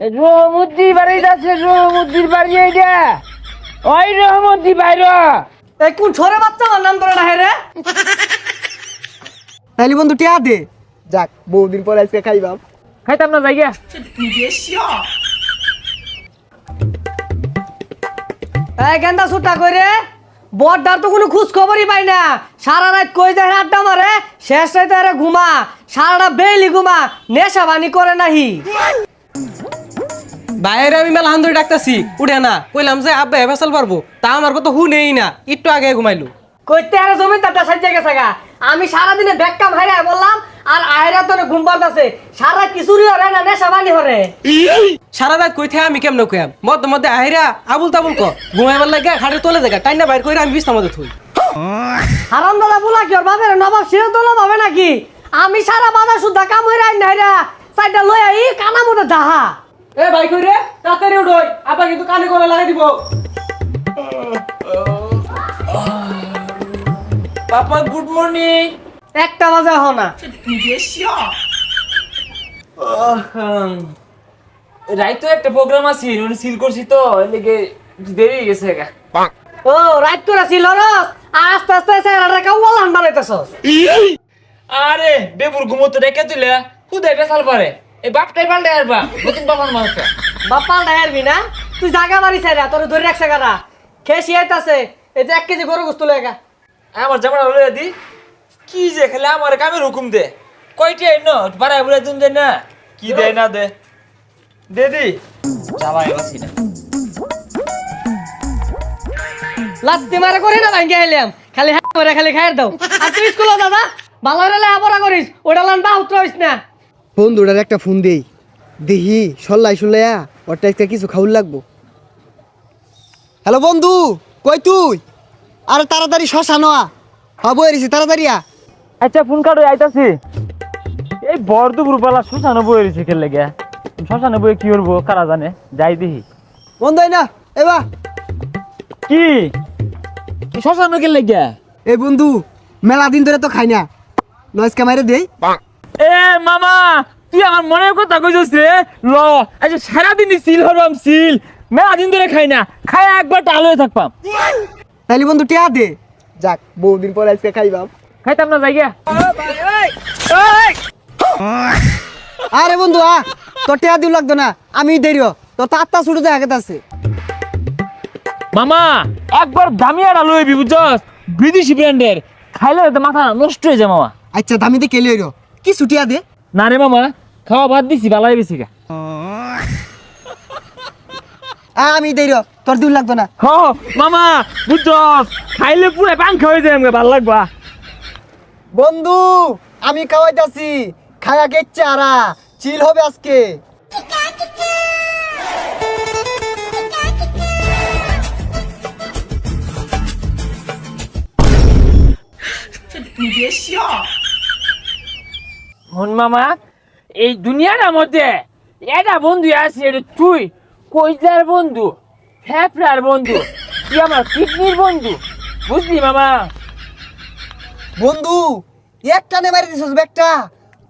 রহমদ্দি বাড়ি যাচ্ছে রহমদ্দির বাড়ি এইটা ওই রহমদ্দি বাইর এই কোন ছোরে বাচ্চা আমার নাম ধরে না রে? তাইলে বন্ধু টিয়া দে। যাক বহুদিন পর আজকে খাইবাম। খাইতাম না জায়গা এই গেন্দা সুটা করে বড়দার তো কোনো খোঁজ খবরই পাই না। সারা রাত কই যায় আড্ডা মারে? শেষ রাতে আরে ঘুমা। সারাটা বেইলি ঘুমা। নেশা বানি করে নাহি। বাইরে আমি মেলা হান্দরি ডাকতেছি। উঠে না কইলাম যে আব্বা ফেসাল পারব। তা আমার কথা হু নেই না একটু আগে ঘুমাইলো। কইতে আরে জমি তাটা সাজ্জা গেছে গা। আমি সারাদিনে ব্যাককাম হাইরা বললাম আর আয়রা তো ঘুম পারতাছে সারা কিছুরি হরে না নেশা বানি হরে। সারা রাত কই থেকে আমি কেমন কইয়াম? মধ্যে মধ্যে আহিরা আবুল তাবুল ক ঘুমাইবার লাগে খাটে তোলে দেখা টাইনা বাইর করে আমি বিছনা মধ্যে থুই। হারাম দাদা বলা কি ওর বাপের নবাব সেও তোলা পাবে নাকি? আমি সারা বাজার শুদ্ধা কাম হইরা নাইরা সাইডটা লই আই কানা মতো দাহা এ ভাই কই রে? তাড়াতাড়ি উঠোই আব্বা কিন্তু কানে করে লাগাই দিব। পাপা গুড মর্নিং একটা বাজে হ না। রাইতো একটা প্রোগ্রাম আছে উনি সিল করছি তো দেরি হয়ে গেছে ও আস্তে আস্তে কাউ বানাইতেছস। আরে বেবুর ঘুমোতে রেখে তুলে খুদে বেসাল পারে। এই বাপটাই পাল্টে আসবা নতুন বাবার মানুষটা বাপ্পা ডায়ারবি না? তুই জাগা বাড়ি চাইরা তোর ধরে রাখছে গাড়া খেয়ে শিয়াইতাছে এই যে এক কেজি গরু গোস্ত লেগা আমার জামাটা লইয়া দি। কি যে খেলে আমার কামের হুকুম দে। কয়টি আইন বাড়াই বুড়াই তুমি দে না। কি দে না দে। দে দি। যাবাই বাসি না। লাত্তি মারে করি না ভাঙ্গে আইলাম। খালি হ্যাঁ খালি খাইয়ের দাও। আর তুই স্কুলে দাদা ভালো রেলে আবরা করিস ওটা লান বা উত্তর হইস না। বন্ধুটার একটা ফোন দেই। দেখি সল্লাই সল্লাইয়া ওর একটা কিছু খাউল লাগবো। হ্যালো বন্ধু কই তুই? আরে তাড়াতাড়ি শশা নোয়া। হব এরিছি তাড়াতাড়ি আ আচ্ছা ফোন কাটো আইতাছি। এই বড় দুপুর বেলা শ্মশানে বই রয়েছে খেলে গে শ্মশানে বই কি করব কারা জানে? যাই দেখি। বন্ধু না এবা কি? শ্মশানে খেলে গে এই বন্ধু মেলা দিন ধরে তো খাই না। নয়েজ ক্যামেরা দেই। এ মামা তুই আমার মনের কথা কইছিস রে? ল আচ্ছা সারাদিন সিল হরবাম সিল মেলা দিন ধরে খাই না খাই একবার টাল হয়ে থাকবাম। তাইলে বন্ধু টিয়া দে। যাক বহুদিন পর আজকে খাইবাম। খাইতাম না জায়গা। আরে বন্ধু আ তোর টিয়া দিও লাগতো না আমি দেরি তোর তো আত্মা ছুটে দেখা আছে মামা একবার দামি আর আলু বিদেশি ব্র্যান্ডের খাইলে তো মাথা নষ্ট হয়ে যায় মামা। আচ্ছা দামিতে কেলে হইরো কি ছুটিয়া দে? না রে মামা খাওয়া বাদ দিছি ভালো বেশি গা। আমি দেরি তোর দিও লাগতো না। হ মামা বুঝছস খাইলে পুরো পাংখা হয়ে যায় আমাকে ভালো লাগবা। বন্ধু আমি খাওয়াইতাছি খায়া গেচ্ছে আরা চিল হবে আজকে। হন মামা এই দুনিয়ার মধ্যে এটা বন্ধু আছে এটা তুই। কইজার বন্ধু ফ্যাপড়ার বন্ধু তুই আমার কিডনির বন্ধু বুঝলি মামা? বন্ধু একটা নে মারি দিছস ব্যাগটা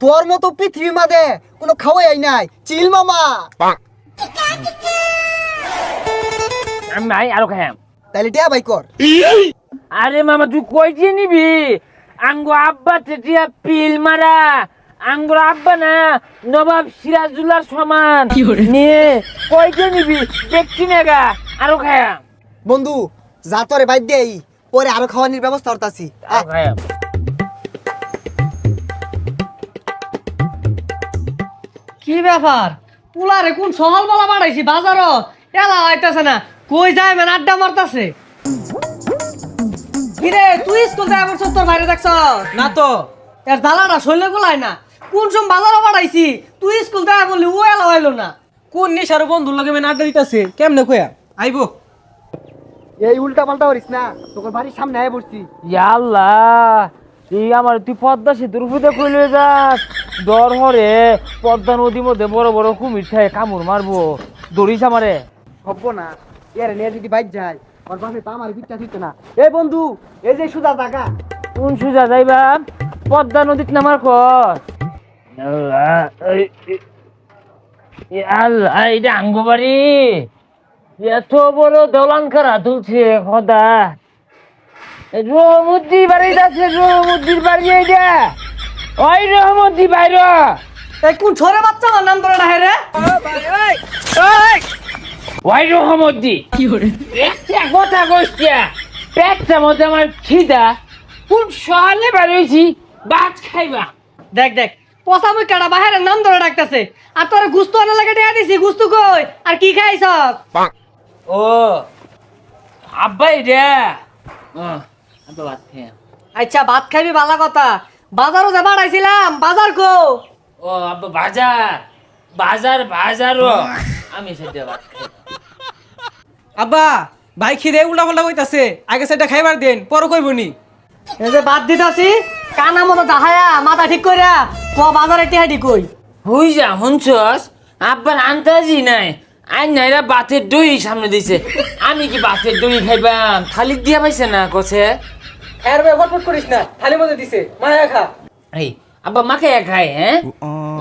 তোর মতো পৃথিবী মাদে কোনো খাওয়াই নাই। চিল মামা। আমি নাই আরও খাইম তাইলে টিয়া ভাই কর। আরে মামা তুই কইছে নিবি? আঙ্গো আব্বা তেটিয়া পিল মারা। আঙ্গুর আব্বা না নবাব সিরাজুল্লার সমান। নিয়ে কইছে নিবি? দেখছি না গা আরও খায়াম। বন্ধু যা তোরে বাইর দেই পরে আরও খাওয়ানোর ব্যবস্থা করতাছি। আরও খায়াম। কি ব্যাপার? পুলারে কোন সহল বলা বাড়াইছি বাজারত? এলা হইতাছে না কই যায় মানে আড্ডা মারতাছে? কিরে তুই স্কুল যায় বলছ তোর বাইরে দেখছ? না তো এর জ্বালাটা শৈলে গুলাই না। কোন সম বাজারও বাড়াইছি? তুই স্কুল যায় বললি ও এলা হইল না। কোন নিশার বন্ধুর লগে মেন আড্ডা দিতেছে? কেমনে কইয়া আইবো। এই উল্টা পাল্টা করিস না তোর বাড়ির সামনে আয় বসছি। আল্লাহ তুই আমার তুই পদ্মা সেতুর উপরে কইলে যাস? ডর হরে পদ্মা নদীর মধ্যে বড় বড় কুমির থাকে কামড় মারবো। দড়িস আমারে। হব না এর নিয়ে যদি বাইক যায় ওর বাপে পা আমার বিচ্ছা দিত না। এই বন্ধু এই যে সুদা টাকা কোন সুজা যাইবা? পদ্মা নদীত নামার কর এ আল্লাহ এটা আঙ্গ বাড়ি এত বড় দলান খারা খদা রহমুদ্দি বাড়ি আছে রহমুদ্দির বাড়ি এইটা ওই রহমুদ্দি বাইর কোন ছোরে বাচ্চা আমার নাম ধরে ডাহে রে ওই রহমুদ্দি একটা কথা কইছিয়া পেটটা মধ্যে আমার খিদা কোন সহালে বাড়িয়েছি ভাত খাইবা দেখ দেখ পচা মুই কাটা বাহিরের নাম ধরে ডাকতেছে। আর তোর গুস্তু আনা লাগে দেয়া দিছি গুস্তু কই? আর কি খাইছ ও আব্বা এটা আব্বা ভাত খাই আচ্ছা ভাত খাইবি ভালো কথা। বাজারও যে বাড়াইছিলাম বাজার কো ও আব্বা বাজার। বাজার বাজারও। আমি সেটা ভাত খাই। আব্বা ভাই খিদে উল্টা পাল্টা কইতাছে আগে সেটা খাইবার দেন পর কইবনি এই যে বাদ দিতাছি কানা মতো দাহায়া মাথা ঠিক কইরা ক বাজারে টিহাটি কই? হই যা শুনছস? আব্বার আন্তাজি নাই। আই নাইরা বাতের দই সামনে দিছে। আমি কি বাতের দই খাইবাম? থালি দিয়া পাইছে না কছে? খায়ের ভাই ফটফট করিস না থালি মধ্যে দিছে মায়া খা। এই আব্বা মাকে খাই হ্যাঁ?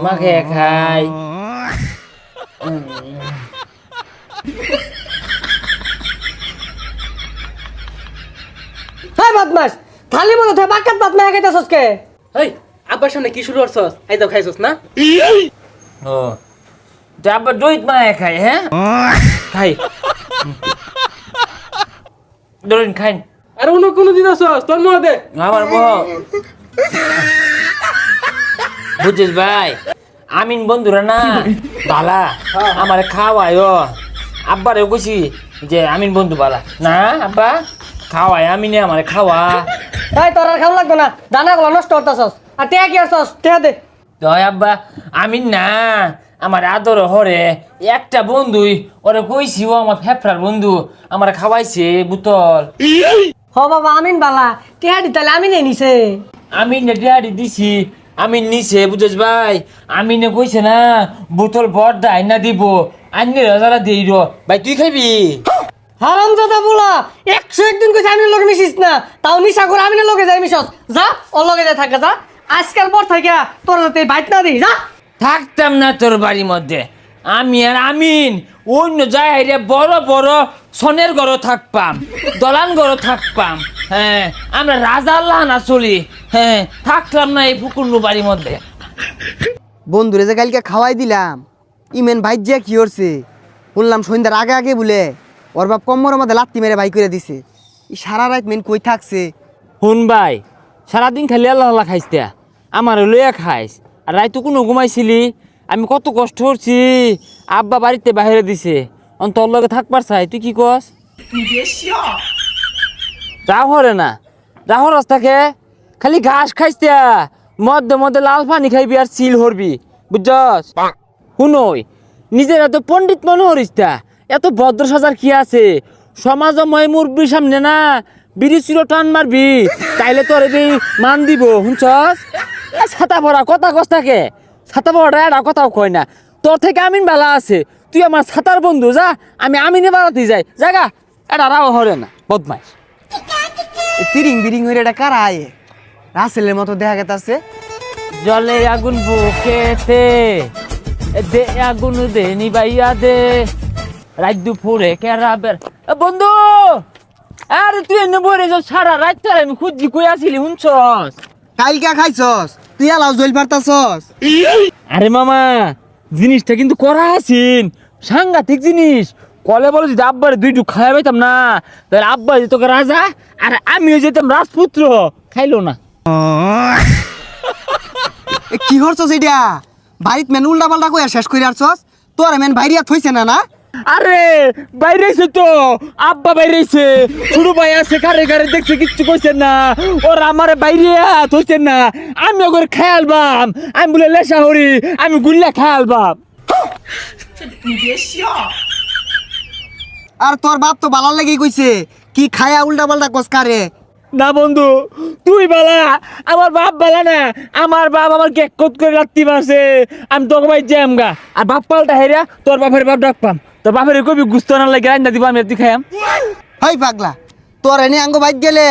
মাকে খাই হ্যাঁ বদমাস থালি মতো থেকে বাকাত বাত মেয়া খাইতাছস কে এই আব্বার সামনে কি শুরু করছস? এই যাও খাইছস না? ও তো আব্বা দই মায়ে খাই হ্যাঁ? খাই। ধরুন খাই আর অন্য কোনো দিন আসছস তোর মনে দে। আমার বউ। বুঝছিস ভাই আমিন বন্ধুরা না বালা আমার খাওয়ায় আব্বারে কইছি যে আমিন বন্ধু বালা। না আব্বা? খাওয়ায় আমিনে আমার খাওয়া। তাই তোর আর খাওয়া লাগবে না। দানা গুলো নষ্ট করতাছস। আর টিয়া কি আসছস টিয়া দে। দয় আব্বা আমিন না আমার আদর হরে একটা বন্ধুই ওরে কইছি ও আমার ফেফড়ার বন্ধু আমার খাওয়াইছে বুতল। হ বাবা আমিন বালা। টিহাটি তাহলে আমিনে নিছে। আমি নে নেটিয়ারি দিছি আমি নিছে বুঝছ ভাই? আমি নে কইছে না বোতল বড় দাই না দিব আন্নি রাজারা দেই র ভাই তুই খাবি হারাম দাদা বলা একশো একদিন কইছে আমিনের লগে মিশিস না। তাও নিশা করে আমিনের লগে যাই মিশস। যা ওর লগে যাই থাকে যা। আজকাল পর থেকে তোর যাতে বাইট না দিই যা। থাকতাম না তোর বাড়ির মধ্যে। আমি আর আমিন অন্য জায়গায় বড় বড় সনের ঘর থাকপাম দলান ঘর থাকপাম হ্যাঁ। আমরা রাজা আল্লাহ না চলি হ্যাঁ। থাকলাম না এই ফুকুন্নু বাড়ির মধ্যে। বন্ধুরে যে কালকে খাওয়াই দিলাম ইমেন ভাই যে কি করছে বললাম সন্ধ্যার আগে আগে বলে ওর বাপ কম্মরের মধ্যে লাত্তি মেরে ভাই করে দিছে। এই সারা রাত মেন কই থাকছে? শুন ভাই সারাদিন খালি আল্লাহ আল্লাহ খাইস তে। আমার লইয়া খাইস। আর রাইতো কোনো ঘুমাইছিলি? আমি কত কষ্ট করছি। আব্বা বাড়িতে বাইরে দিছে। অন তোর লগে থাকবার চাই তুই কি কস? যা হরে না যা হরস থাকে খালি ঘাস খাইস তে। মধ্যে মধ্যে লাল পানি খাইবি আর চিল হরবি বুঝছস? শুনই নিজের এত পণ্ডিত মনে হরিস তা। এত ভদ্র সাজার কি আছে? সমাজময় মুরব্বীর সামনে না, বিড়ি চির টান মারবি, তাইলে তোর এবি মান দিব, শুনছস? ছাতা ভরা, কথা কস থাকে ছাতা ভরা এটা কথাও কয় না। তোর থেকে আমিন বেলা আছে, তুই আমার ছাতার বন্ধু, যা, আমি আমিনে বাড়াতে যাই। জাগা এটা রাও হরে না, বদমাইশ। এই তিরিং বিরিং হয়ে এটা কারা আয়ে? রাসেলের মতো দেখা গেছে জলে আগুন বুকেতে দে আগুন দে নিবাইয়া দে। রাত দুপুরে কেরাবের এ বন্ধু! আরে তুই এনে বরে যাও সারা রাত তার আমি খুঁজি কই আসিলি শুনছস? কালকে খাইছস? তুই আলাও জল পারতাছস? আরে মামা জিনিসটা কিন্তু করা আছিন। সাংঘাতিক জিনিস। কলে বলে যদি আব্বারে দুইটু খাওয়া পাইতাম না তাহলে আব্বা যে তোকে রাজা আর আমিও যেতাম রাজপুত্র খাইলো না। এ কি করছস এটা? বাড়িত মেন উল্টা পাল্টা কইয়া শেষ করে আসছস? তোর মেন বাইরিয়া থইছে না না? আরে, বাইরেছে তো। আব্বা বাইরেছে। ছোট ভাই আছে কারে কারে দেখছে, কিচ্ছু কইছেন না। ওর আমার বাইরে থইছেন না। আমি ওর খেয়ালবাম আমি বলে, লেসা হরি, আমি গুল্লা খেয়ালবাম আর তোর বাপ তো বালার লাগি কইছে, কি খায়া উল্টা পাল্টা কস কারে? না বন্ধু তুই বালা আমার বাপ বালা না আমার বাপ আমার কেক কত করে রাত্রি মারছে। আমি তোকে ভাই জ্যাম গা। আর বাপ পাল্টা হেরা তোর বাপের বাপ ডাক পাম। তোর বাপের কবি গুস্ত না লাগে রান্না দিব আমি তুই খাইয়াম। হই পাগলা তোর এনে আঙ্গ বাইক গেলে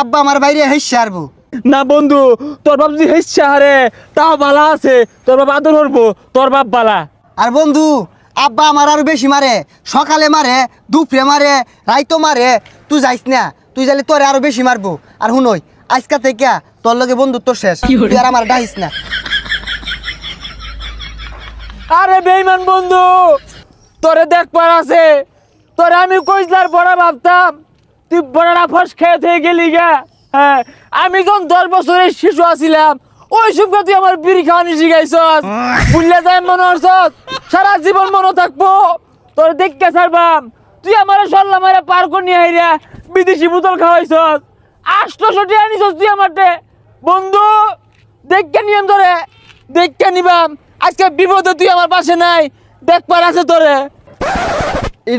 আব্বা আমার বাইরে হেসে আরবো না বন্ধু তোর বাপ যদি হেসছে হারে তাও বালা আছে। তোর বাপ আদর করব তোর বাপ বালা। আর বন্ধু আব্বা আমার আরও বেশি মারে সকালে মারে দুপুরে মারে রাইতো মারে তুই যাইস না। তুই যাইলে তোরে আরও বেশি মারবো। আর শুনই আজকা থেকে তোর লগে বন্ধুত্ব শেষ। তুই আর আমার ডাইস না। আরে বেইমান বন্ধু তোরে দেখবার আছে। তোরে আমি কইসলার বড় ভাবতাম। তুই বড়টা ফস খেয়ে থেকে গেলি গা। হ্যাঁ আমি যখন দশ বছরের শিশু আছিলাম ওই সব তুই আমার বিড়ি খাওয়ানি শিখাইছস। বুঝলে যাই মনে হচ্ছ সারা জীবন মনে থাকব। তোর দেখতে ছাড়বাম। তুই আমার সল্লা মারে পার করে নিয়ে আইরা বিদেশি বোতল খাওয়াইছস। আষ্টশো টাকা নিছস তুই আমারটে বন্ধু দেখকে নিয়ম ধরে দেখকে নিবাম। আজকে বিপদে তুই আমার পাশে নাই দেখবার আছে তোরে।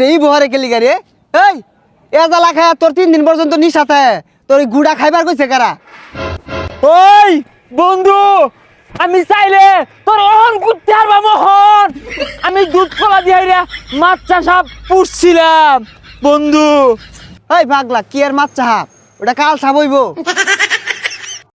এই বহরে গেলি গাড়ি এই এ জ্বালা খায় তোর তিন দিন পর্যন্ত নিশাতে। তোর গুড়া খাইবার কইছে কারা? ওই বন্ধু আমি চাইলে তোর অহন করতে পারবা মোহন। আমি দুধ কলা দিয়ে মাছ চাষা পুষছিলাম। বন্ধু। এই ভাগলা কি আর মাছ চাহাব ওটা কাল সাবইব